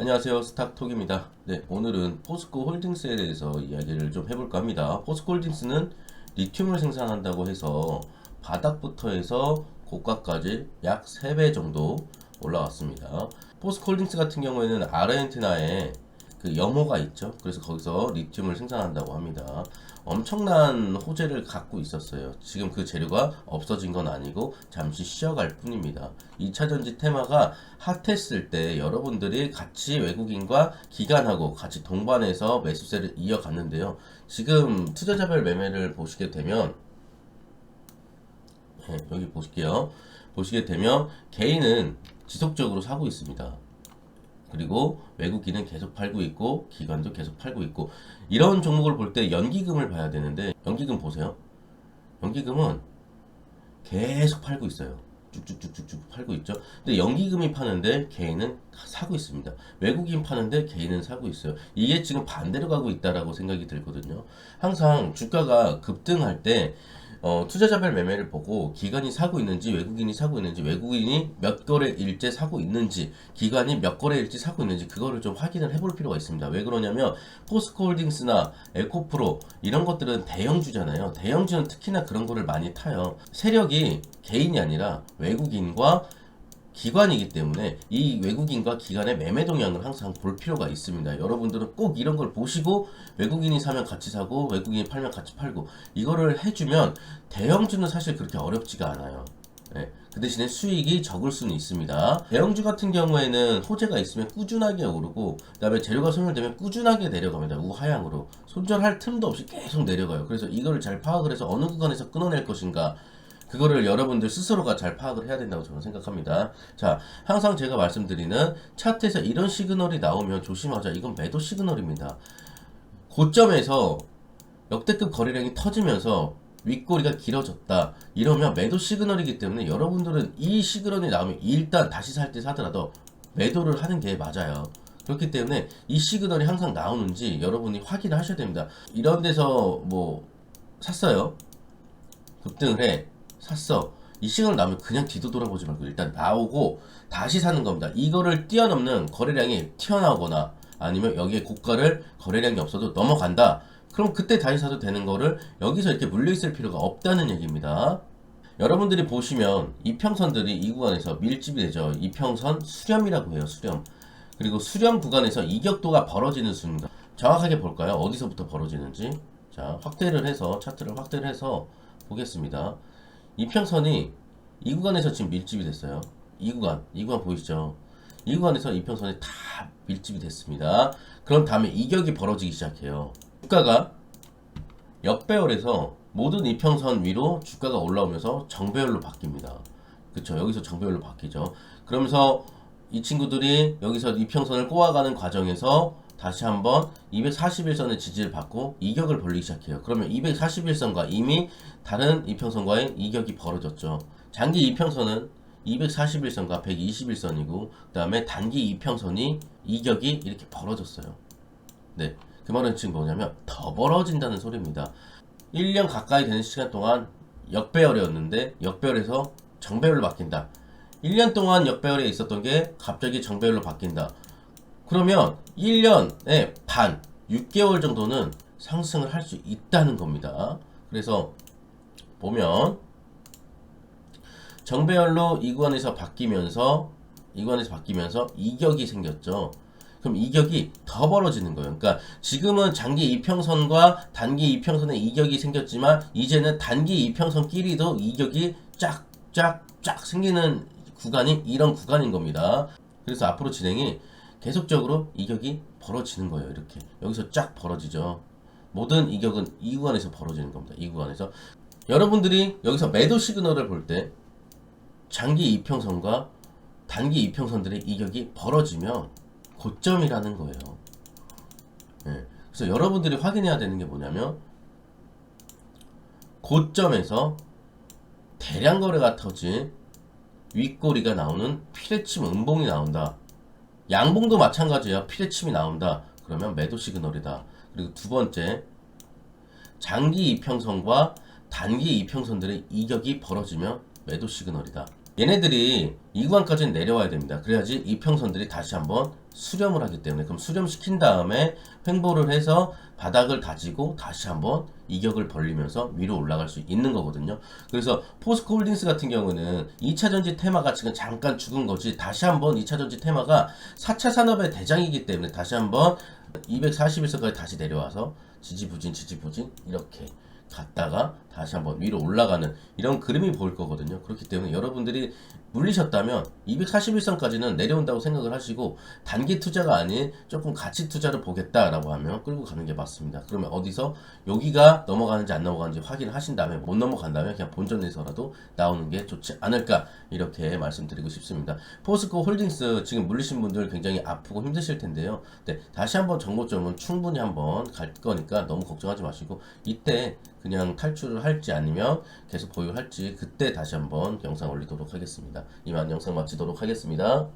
안녕하세요. 스탁톡입니다. 네 오늘은 포스코 홀딩스에 대해서 이야기를 좀 해볼까 합니다. 포스코 홀딩스는 리튬을 생산한다고 해서 바닥부터 해서 고가까지 약 3배 정도 올라왔습니다. 포스코 홀딩스 같은 경우에는 아르헨티나에 그 염호가 있죠. 그래서 거기서 리튬을 생산한다고 합니다. 엄청난 호재를 갖고 있었어요. 지금 그 재료가 없어진 건 아니고 잠시 쉬어갈 뿐입니다. 2차 전지 테마가 핫했을 때 여러분들이 같이 외국인과 기관하고 같이 동반해서 매수세를 이어갔는데요. 지금 투자자별 매매를 보시게 되면 네, 여기 보실게요. 보시게 되면 개인은 지속적으로 사고 있습니다 그리고 외국인은 계속 팔고 있고 기관도 계속 팔고 있고 이런 종목을 볼 때 연기금을 봐야 되는데 연기금 보세요. 연기금은 계속 팔고 있어요. 쭉쭉쭉쭉쭉 팔고 있죠. 근데 연기금이 파는데 개인은 사고 있습니다. 외국인 파는데 개인은 사고 있어요. 이게 지금 반대로 가고 있다라고 생각이 들거든요. 항상 주가가 급등할 때 어, 투자자별 매매를 보고 기관이 사고 있는지 외국인이 사고 있는지 외국인이 몇 거래일째 사고 있는지 기관이 몇 거래일째 사고 있는지 그거를 좀 확인을 해볼 필요가 있습니다. 왜 그러냐면 포스코홀딩스나 에코프로 이런 것들은 대형주잖아요. 대형주는 특히나 그런 거를 많이 타요. 세력이 개인이 아니라 외국인과 기관이기 때문에 이 외국인과 기관의 매매 동향을 항상 볼 필요가 있습니다. 여러분들은 꼭 이런 걸 보시고 외국인이 사면 같이 사고 외국인이 팔면 같이 팔고 이거를 해주면 대형주는 사실 그렇게 어렵지가 않아요. 예, 그 대신에 수익이 적을 수는 있습니다. 대형주 같은 경우에는 호재가 있으면 꾸준하게 오르고 그다음에 재료가 소멸되면 꾸준하게 내려갑니다. 우하향으로 손절할 틈도 없이 계속 내려가요. 그래서 이거를 잘 파악을 해서 어느 구간에서 끊어낼 것인가 그거를 여러분들 스스로가 잘 파악을 해야 된다고 저는 생각합니다. 자, 항상 제가 말씀드리는 차트에서 이런 시그널이 나오면 조심하자. 이건 매도 시그널입니다. 고점에서 역대급 거래량이 터지면서 윗꼬리가 길어졌다. 이러면 매도 시그널이기 때문에 여러분들은 이 시그널이 나오면 일단 다시 살 때 사더라도 매도를 하는 게 맞아요. 그렇기 때문에 이 시그널이 항상 나오는지 여러분이 확인을 하셔야 됩니다. 이런 데서 뭐 샀어요. 급등을 해. 샀어. 이 시간을 나오면 그냥 뒤도 돌아보지 말고 일단 나오고 다시 사는 겁니다. 이거를 뛰어넘는 거래량이 튀어나오거나 아니면 여기에 고가를 거래량이 없어도 넘어간다. 그럼 그때 다시 사도 되는 거를 여기서 이렇게 물려있을 필요가 없다는 얘기입니다. 여러분들이 보시면 이평선들이 이 구간에서 밀집이 되죠. 이평선 수렴이라고 해요. 수렴. 그리고 수렴 구간에서 이격도가 벌어지는 순간 정확하게 볼까요? 어디서부터 벌어지는지. 자, 확대를 해서 차트를 확대를 해서 보겠습니다. 이평선이 이 구간에서 지금 밀집이 됐어요. 이 구간, 이 구간 보이시죠? 이 구간에서 이평선이 다 밀집이 됐습니다. 그럼 다음에 이격이 벌어지기 시작해요. 주가가 역배열에서 모든 이평선 위로 주가가 올라오면서 정배열로 바뀝니다. 그쵸? 여기서 정배열로 바뀌죠. 그러면서 이 친구들이 여기서 이평선을 꼬아가는 과정에서 다시 한번 241선의 지지를 받고 이격을 벌리기 시작해요. 그러면 241선과 이미 다른 이평선과의 이격이 벌어졌죠. 장기 이평선은 241선과 121선이고 그 다음에 단기 이평선이 이격이 이렇게 벌어졌어요. 네. 그 말은 지금 뭐냐면 더 벌어진다는 소리입니다. 1년 가까이 되는 시간 동안 역배열이었는데 역배열에서 정배열로 바뀐다. 1년 동안 역배열에 있었던 게 갑자기 정배열로 바뀐다. 그러면 1년에 반, 6개월 정도는 상승을 할 수 있다는 겁니다. 그래서 보면 정배열로 이 구간에서 바뀌면서 이 구간에서 바뀌면서 이격이 생겼죠. 그럼 이격이 더 벌어지는 거예요. 그러니까 지금은 장기 이평선과 단기 이평선의 이격이 생겼지만 이제는 단기 이평선끼리도 이격이 쫙쫙쫙 생기는 구간이 이런 구간인 겁니다. 그래서 앞으로 진행이 계속적으로 이격이 벌어지는 거예요. 이렇게 여기서 쫙 벌어지죠. 모든 이격은 이 구간에서 벌어지는 겁니다. 이 구간에서 여러분들이 여기서 매도 시그널을 볼 때 장기 이평선과 단기 이평선들의 이격이 벌어지면 고점이라는 거예요. 예. 그래서 여러분들이 확인해야 되는 게 뭐냐면 고점에서 대량 거래가 터진 윗꼬리가 나오는 피레침 음봉이 나온다. 양봉도 마찬가지예요. 피레침이 나온다. 그러면 매도 시그널이다. 그리고 두 번째, 장기 이평선과 단기 이평선들의 이격이 벌어지면 매도 시그널이다. 얘네들이 이 구간까지는 내려와야 됩니다. 그래야지 이평선들이 다시 한번 수렴을 하기 때문에 그럼 수렴시킨 다음에 횡보를 해서 바닥을 다지고 다시 한번 이격을 벌리면서 위로 올라갈 수 있는 거거든요. 그래서 포스코 홀딩스 같은 경우는 2차 전지 테마가 지금 잠깐 죽은 거지 다시 한번 2차 전지 테마가 4차 산업의 대장이기 때문에 다시 한번 241선까지 다시 내려와서 지지부진 지지부진 이렇게 갔다가 다시 한번 위로 올라가는 이런 그림이 보일 거거든요. 그렇기 때문에 여러분들이 물리셨다면 241선까지는 내려온다고 생각을 하시고 단기 투자가 아닌 조금 가치 투자를 보겠다라고 하면 끌고 가는 게 맞습니다. 그러면 어디서 여기가 넘어가는지 안 넘어가는지 확인을 하신 다음에 못 넘어간다면 그냥 본전에서라도 나오는 게 좋지 않을까 이렇게 말씀드리고 싶습니다. 포스코 홀딩스 지금 물리신 분들 굉장히 아프고 힘드실 텐데요. 네, 다시 한번 정보점은 충분히 한번 갈 거니까 너무 걱정하지 마시고 이때 그냥 탈출을 할지 아니면 계속 보유할지 그때 다시 한번 영상 올리도록 하겠습니다. 이만 영상 마치도록 하겠습니다.